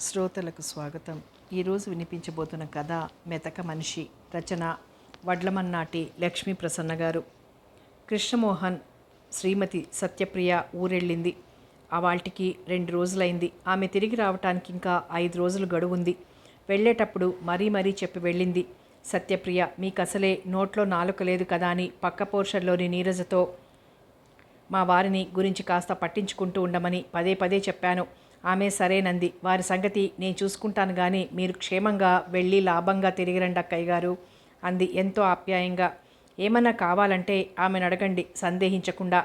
శ్రోతలకు స్వాగతం. ఈరోజు వినిపించబోతున్న కథ మెతక మనిషి రచన వడ్లమన్నాటి లక్ష్మీ ప్రసన్న గారు. కృష్ణమోహన్ శ్రీమతి సత్యప్రియ ఊరెళ్ళింది. ఆ రెండు రోజులైంది. ఆమె తిరిగి రావటానికి ఇంకా ఐదు రోజులు గడువుంది. వెళ్ళేటప్పుడు మరీ మరీ చెప్పి వెళ్ళింది. సత్యప్రియ మీకు అసలే నోట్లో నాలుక లేదు కదా అని పక్క పోర్షన్లోని నీరజతో మా వారిని గురించి కాస్త పట్టించుకుంటూ ఉండమని పదే పదే చెప్పాను. ఆమె సరేనంది. వారి సంగతి నేను చూసుకుంటాను కానీ మీరు క్షేమంగా వెళ్ళి లాభంగా తిరిగి రండి అక్కయ్య గారు అంది ఎంతో ఆప్యాయంగా. ఏమన్నా కావాలంటే ఆమెను అడగండి సందేహించకుండా.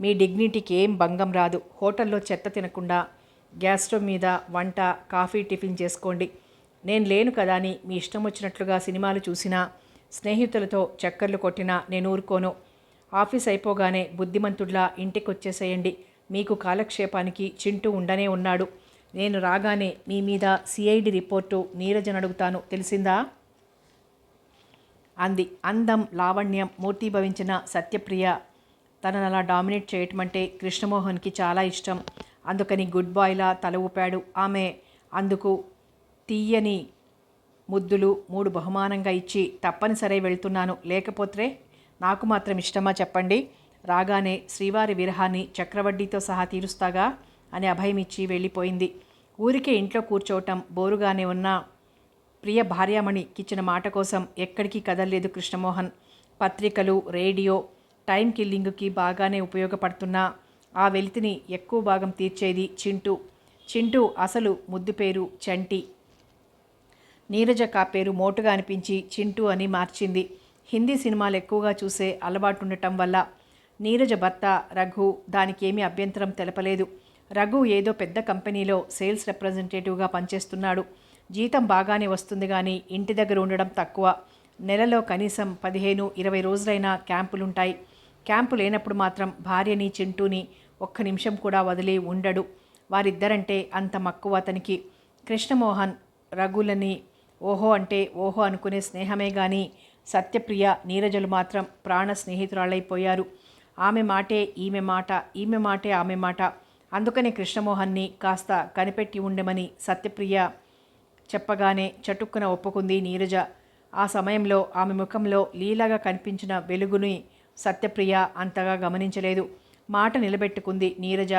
మీ డిగ్నిటీకి ఏం భంగం రాదు. హోటల్లో చెత్త తినకుండా గ్యాస్ స్టవ్ మీద వంట కాఫీ టిఫిన్ చేసుకోండి. నేను లేను కదా అని మీ ఇష్టం వచ్చినట్లుగా సినిమాలు చూసినా స్నేహితులతో చక్కర్లు కొట్టినా నేను ఊరుకోను. ఆఫీస్ అయిపోగానే బుద్ధిమంతుడ్లా ఇంటికి వచ్చేసేయండి మీకు కాలక్షేపానికి చింటూ ఉండనే ఉన్నాడు. నేను రాగానే మీ మీద సిఐడి రిపోర్టు నీరజన్ అడుగుతాను. తెలిసిందా? అంది. అందం లావణ్యం మూర్తిభవించిన సత్యప్రియ తనను అలా డామినేట్ చేయటం అంటే కృష్ణమోహన్కి చాలా ఇష్టం. అందుకని గుడ్ బాయ్లా తల ఊపాడు. ఆమె అందుకు తీయని ముద్దులు మూడు బహుమానంగా ఇచ్చి తప్పనిసరి వెళ్తున్నాను. లేకపోతే నాకు మాత్రం ఇష్టమా చెప్పండి? రాగానే శ్రీవారి విరహాన్ని చక్రవడ్డీతో సహా తీరుస్తాగా అని అభయం ఇచ్చి వెళ్ళిపోయింది. ఊరికే ఇంట్లో కూర్చోవటం బోరుగానే ఉన్న ప్రియ భార్యామణికిచ్చిన మాట కోసం ఎక్కడికి కదలలేదు కృష్ణమోహన్. పత్రికలు రేడియో టైం కిల్లింగ్కి బాగానే ఉపయోగపడుతున్నా. ఆ వెలితిని ఎక్కువ భాగం తీర్చేది చింటూ. చింటూ అసలు ముద్దు పేరు చంటి. నీరజ కా పేరు మోటుగా అనిపించి చింటూ అని మార్చింది. హిందీ సినిమాలు ఎక్కువగా చూసే అలవాటు ఉండటం వల్ల నీరజ భర్త రఘు దానికేమీ అభ్యంతరం తెలపలేదు. రఘు ఏదో పెద్ద కంపెనీలో సేల్స్ రిప్రజెంటేటివ్గా పనిచేస్తున్నాడు. జీతం బాగానే వస్తుంది కానీ ఇంటి దగ్గర ఉండడం తక్కువ. నెలలో కనీసం పదిహేను ఇరవై రోజులైనా క్యాంపులుంటాయి. క్యాంపు లేనప్పుడు మాత్రం భార్యని చింటూని ఒక్క నిమిషం కూడా వదిలి ఉండడు. వారిద్దరంటే అంత మక్కువ అతనికి. కృష్ణమోహన్ రఘులని ఓహో అంటే ఓహో అనుకునే స్నేహమే కానీ సత్యప్రియ నీరజలు మాత్రం ప్రాణ స్నేహితురాలైపోయారు ఆమె మాటే ఈమె మాట ఈమె మాటే ఆమె మాట. అందుకనే కృష్ణమోహన్ని కాస్త కనిపెట్టి ఉండమని సత్యప్రియ చెప్పగానే చటుక్కున ఒప్పుకుంది నీరజ. ఆ సమయంలో ఆమె ముఖంలో లీలాగా కనిపించిన వెలుగుని సత్యప్రియ అంతగా గమనించలేదు. మాట నిలబెట్టుకుంది నీరజ.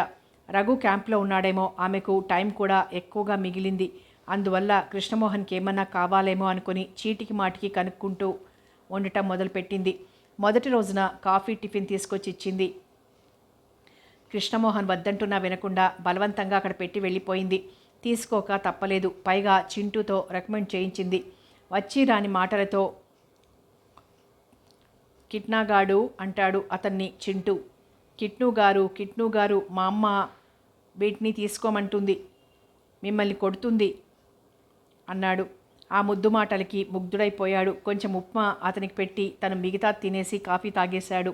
రఘు క్యాంప్లో ఉన్నాడేమో ఆమెకు టైం కూడా ఎక్కువగా మిగిలింది. అందువల్ల కృష్ణమోహన్కి ఏమన్నా కావాలేమో అనుకుని చీటికి మాటికి కనుక్కుంటూ ఉండటం మొదలుపెట్టింది. మొదటి రోజున కాఫీ టిఫిన్ తీసుకొచ్చి ఇచ్చింది. కృష్ణమోహన్ వద్దంటున్నా వినకుండా బలవంతంగా అక్కడ పెట్టి వెళ్ళిపోయింది. తీసుకోక తప్పలేదు. పైగా చింటూతో రికమెండ్ చేయించింది. వచ్చి రాని మాటలతో కిట్నాగాడు అంటాడు అతన్ని చింటూ. కిట్నూ గారు కిట్నూ గారు మా అమ్మ వీటిని తీసుకోమంటుంది. మిమ్మల్ని కొడుతుంది అన్నాడు. ఆ ముద్దు మాటలకి ముగ్ధుడైపోయాడు. కొంచెం ఉప్మా అతనికి పెట్టి తను మిగతా తినేసి కాఫీ తాగేశాడు.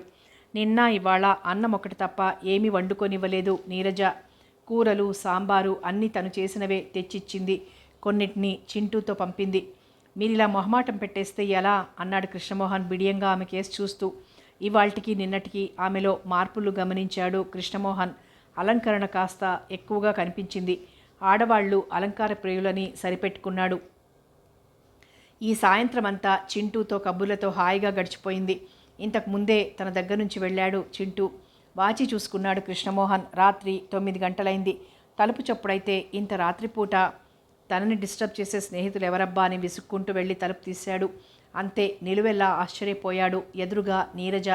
నిన్న ఇవాళ అన్నం ఒకటి తప్ప ఏమీ వండుకొనివ్వలేదు నీరజ. కూరలు సాంబారు అన్నీ తను చేసినవే తెచ్చిచ్చింది. కొన్నిటిని చింటూతో పంపింది. మీరిలా మొహమాటం పెట్టేస్తే ఎలా? అన్నాడు కృష్ణమోహన్ బిడియంగా ఆమె కేసు చూస్తూ. ఇవాళ్టికి నిన్నటికి ఆమెలో మార్పులు గమనించాడు కృష్ణమోహన్. అలంకరణ కాస్త ఎక్కువగా కనిపించింది. ఆడవాళ్ళు అలంకార ప్రియులని సరిపెట్టుకున్నాడు. ఈ సాయంత్రం అంతా చింటూతో కబుర్లతో హాయిగా గడిచిపోయింది. ఇంతకు ముందే తన దగ్గర నుంచి వెళ్ళాడు చింటూ. వాచి చూసుకున్నాడు కృష్ణమోహన్. రాత్రి తొమ్మిది గంటలైంది. తలుపు చప్పుడైతే ఇంత రాత్రిపూట తనని డిస్టర్బ్ చేసే స్నేహితులు ఎవరబ్బా అని విసుక్కుంటూ వెళ్ళి తలుపు తీశాడు. అంతే నిలువెల్లా ఆశ్చర్యపోయాడు ఎదురుగా నీరజ.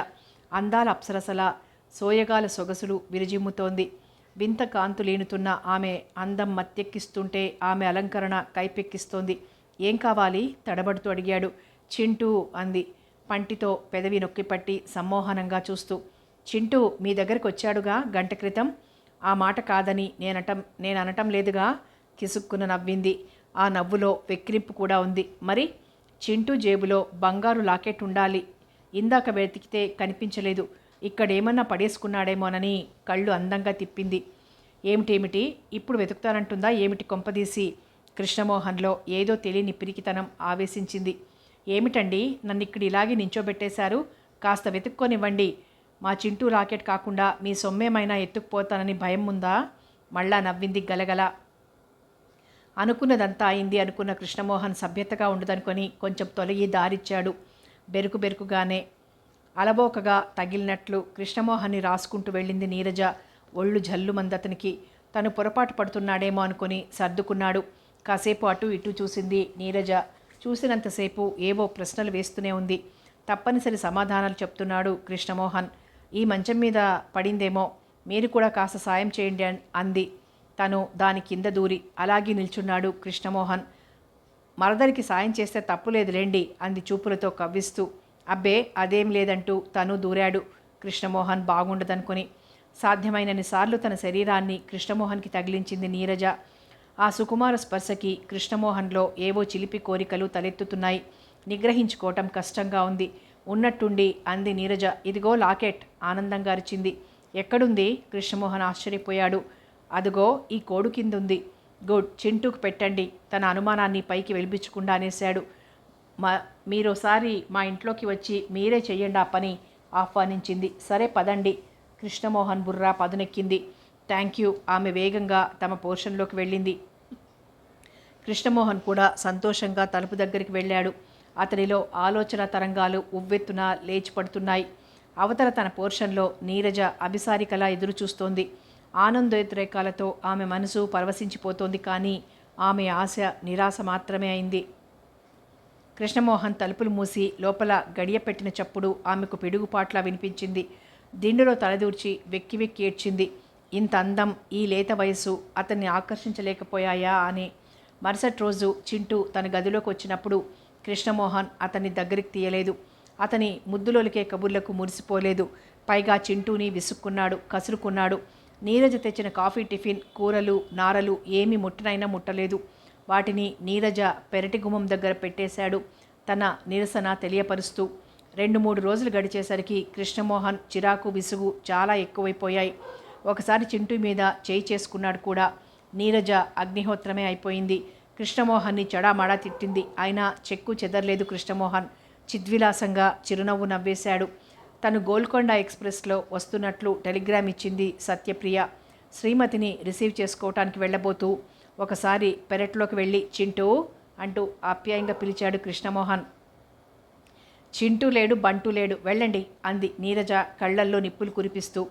అందాల అప్సరసల సోయగాల సొగసులు విరజిమ్ముతోంది. వింత కాంతులీనుతున్న ఆమె అందం మత్తెక్కిస్తుంటే ఆమె అలంకరణ కైపెక్కిస్తోంది. ఏం కావాలి? తడబడుతూ అడిగాడు. చింటూ అంది. పంటితో పెదవి నొక్కిపట్టి సమ్మోహనంగా చూస్తూ. చింటూ మీ దగ్గరికి వచ్చాడుగా గంట క్రితం? ఆ మాట కాదని నేనటం నేను అనటం లేదుగా? కిసుక్కున నవ్వింది. ఆ నవ్వులో వెక్కిరింపు కూడా ఉంది. మరి? చింటూ జేబులో బంగారు లాకెట్ ఉండాలి. ఇందాక వెతికితే కనిపించలేదు. ఇక్కడేమన్నా పడేసుకున్నాడేమోనని కళ్ళు అందంగా తిప్పింది. ఏమిటేమిటి? ఇప్పుడు వెతుకుతానంటుందా? ఏమిటి కొంపదీసి? కృష్ణమోహన్లో ఏదో తెలియని పిరికితనం ఆవేశించింది. ఏమిటండి? నన్ను ఇక్కడ ఇలాగే నించోబెట్టేశారు. కాస్త వెతుక్కొనివ్వండి. మా చింటూ రాకెట్ కాకుండా మీ సొమ్మేమైనా ఎత్తుకుపోతానని భయం ఉందా? మళ్ళా నవ్వింది గలగల. అనుకున్నదంతా అయింది అనుకున్న కృష్ణమోహన్ సభ్యతగా ఉండదనుకొని కొంచెం తొలగి దారిచ్చాడు. బెరుకు బెరుకుగానే. అలబోకగా తగిలినట్లు కృష్ణమోహన్ని రాసుకుంటూ వెళ్ళింది నీరజ. ఒళ్ళు జల్లు మందతనికి తను పొరపాటు పడుతున్నాడేమో అనుకుని సర్దుకున్నాడు. కాసేపు అటు ఇటు చూసింది నీరజ. చూసినంతసేపు ఏవో ప్రశ్నలు వేస్తూనే ఉంది. తప్పనిసరి సమాధానాలు చెప్తున్నాడు కృష్ణమోహన్. ఈ మంచం మీద పడిందేమో మీరు కూడా కాస్త సాయం చేయండి అంది. తను దాని కింద దూరి అలాగే నిల్చున్నాడు కృష్ణమోహన్. మరదరికి సాయం చేస్తే తప్పులేదులేండి అంది చూపులతో కవ్విస్తూ. అబ్బే అదేం లేదంటూ తను దూరాడు కృష్ణమోహన్ బాగుండదనుకుని. సాధ్యమైనన్ని సార్లు తన శరీరాన్ని కృష్ణమోహన్కి తగిలించింది నీరజ. ఆ సుకుమార స్పర్శకి కృష్ణమోహన్లో ఏవో చిలిపి కోరికలు తలెత్తుతున్నాయి. నిగ్రహించుకోవటం కష్టంగా ఉంది. ఉన్నట్టుండి అంది నీరజ. ఇదిగో లాకెట్ ఆనందంగా అరిచింది. ఎక్కడుంది? కృష్ణమోహన్ ఆశ్చర్యపోయాడు. అదిగో ఈ కోడు కిందుంది. గుడ్ చింటూకు పెట్టండి. తన అనుమానాన్ని పైకి వెలిపించకుండా అనేశాడు. మా మీరోసారి మా ఇంట్లోకి వచ్చి మీరే చెయ్యండి ఆ పని ఆహ్వానించింది. సరే పదండి. కృష్ణమోహన్ బుర్రా పదునెక్కింది. Thank you. ఆమె వేగంగా తమ పోర్షన్లోకి వెళ్ళింది. కృష్ణమోహన్ కూడా సంతోషంగా తలుపు దగ్గరికి వెళ్ళాడు. అతనిలో ఆలోచన తరంగాలు ఉవ్వెత్తున లేచి పడుతున్నాయి. అవతల తన పోర్షన్లో నీరజ అభిసారికలా ఎదురుచూస్తోంది. ఆనందోద్రేకాలతో ఆమె మనసు పరవశించిపోతోంది కానీ ఆమె ఆశ నిరాశ మాత్రమే అయింది. కృష్ణమోహన్ తలుపులు మూసి లోపల గడియపెట్టిన చప్పుడు ఆమెకు పిడుగుపాట్లా వినిపించింది. దిండులో తలదూర్చి వెక్కి వెక్కి ఏడ్చింది. ఇంత అందం ఈ లేత వయసు అతన్ని ఆకర్షించలేకపోయాయా అని మరుసటి రోజు చింటూ తన గదిలోకి వచ్చినప్పుడు కృష్ణమోహన్ అతన్ని దగ్గరికి తీయలేదు. అతని ముద్దులోలికే కబుర్లకు మురిసిపోలేదు. పైగా చింటూని విసుక్కున్నాడు కసురుకున్నాడు. నీరజ తెచ్చిన కాఫీ టిఫిన్ కూరలు నారలు ఏమి ముట్టనైనా ముట్టలేదు. వాటిని నీరజ పెరటి గుమ్మం దగ్గర పెట్టేశాడు తన నిరసన తెలియపరుస్తూ. రెండు మూడు రోజులు గడిచేసరికి కృష్ణమోహన్ చిరాకు విసుగు చాలా ఎక్కువైపోయాయి. ఒకసారి చింటూ మీద చేయి చేసుకున్నాడు కూడా. నీరజ అగ్నిహోత్రమే అయిపోయింది. కృష్ణమోహన్ని చెడామడా తిట్టింది. అయినా చెక్కు చెదరలేదు కృష్ణమోహన్. చిద్విలాసంగా చిరునవ్వు నవ్వేశాడు. తను గోల్కొండ ఎక్స్ప్రెస్లో వస్తున్నట్లు టెలిగ్రామ్ ఇచ్చింది సత్యప్రియ. శ్రీమతిని రిసీవ్ చేసుకోవటానికి వెళ్ళబోతూ ఒకసారి పెరట్లోకి వెళ్ళి చింటూ అంటూ ఆప్యాయంగా పిలిచాడు కృష్ణమోహన్. చింటూ లేడు బంటూ లేడు వెళ్ళండి అంది నీరజ కళ్ళల్లో నిప్పులు కురిపిస్తూ.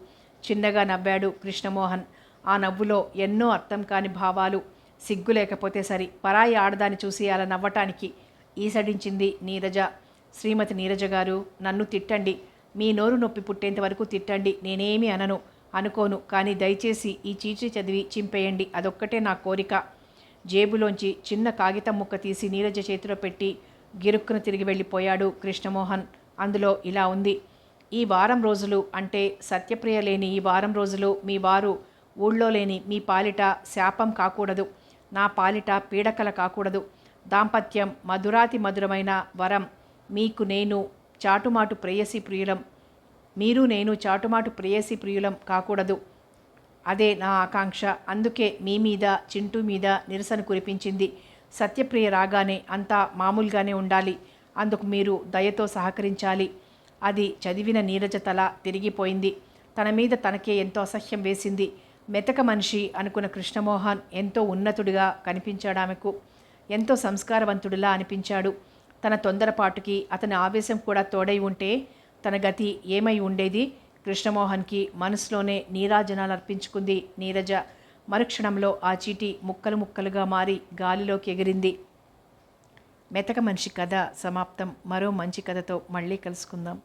చిన్నగా నవ్వాడు కృష్ణమోహన్. ఆ నవ్వులో ఎన్నో అర్థం కాని భావాలు సిగ్గు లేకపోతే సరి. పరాయి ఆడదాన్ని చూసి అలా నవ్వటానికి ఈసడించింది నీరజ. శ్రీమతి నీరజ గారు నన్ను తిట్టండి. మీ నోరు నొప్పి పుట్టేంత వరకు తిట్టండి. నేనేమి అనను అనుకోను. కానీ దయచేసి ఈ చీచి చదివి చింపేయండి. అదొక్కటే నా కోరిక. జేబులోంచి చిన్న కాగితం ముక్క తీసి నీరజ చేతిలో పెట్టి గిరుక్కును తిరిగి వెళ్ళిపోయాడు కృష్ణమోహన్. అందులో ఇలా ఉంది. ఈ వారం రోజులు అంటే సత్యప్రియ లేని ఈ వారం రోజులు మీ వారు ఊళ్ళో లేని మీ పాలిట శాపం కాకూడదు. నా పాలిట పీడకల కాకూడదు. దాంపత్యం మధురాతి మధురమైన వరం. మీకు నేను చాటుమాటు ప్రేయసి ప్రియులం. మీరు నేను చాటుమాటు ప్రేయసి ప్రియులం కాకూడదు. అదే నా ఆకాంక్ష. అందుకే మీ మీద చింటూ మీద నిరసన కురిపించింది. సత్యప్రియ రాగానే అంతా మామూలుగానే ఉండాలి. అందుకు మీరు దయతో సహకరించాలి. అది చదివిన నీరజ తల తిరిగిపోయింది. తన మీద తనకే ఎంతో అసహ్యం వేసింది. మెతక మనిషి అనుకున్న కృష్ణమోహన్ ఎంతో ఉన్నతుడిగా కనిపించాడు ఆమెకు. ఎంతో సంస్కారవంతుడిలా అనిపించాడు. తన తొందరపాటుకి అతని ఆవేశం కూడా తోడై ఉంటే తన గతి ఏమై ఉండేది? కృష్ణమోహన్కి మనసులోనే నీరాజనాలు అర్పించుకుంది నీరజ. మరుక్షణంలో ఆ చీటి ముక్కలు ముక్కలుగా మారి గాలిలోకి ఎగిరింది. మెతక మనిషి కథ సమాప్తం. మరో మంచి కథతో మళ్ళీ కలుసుకుందాం.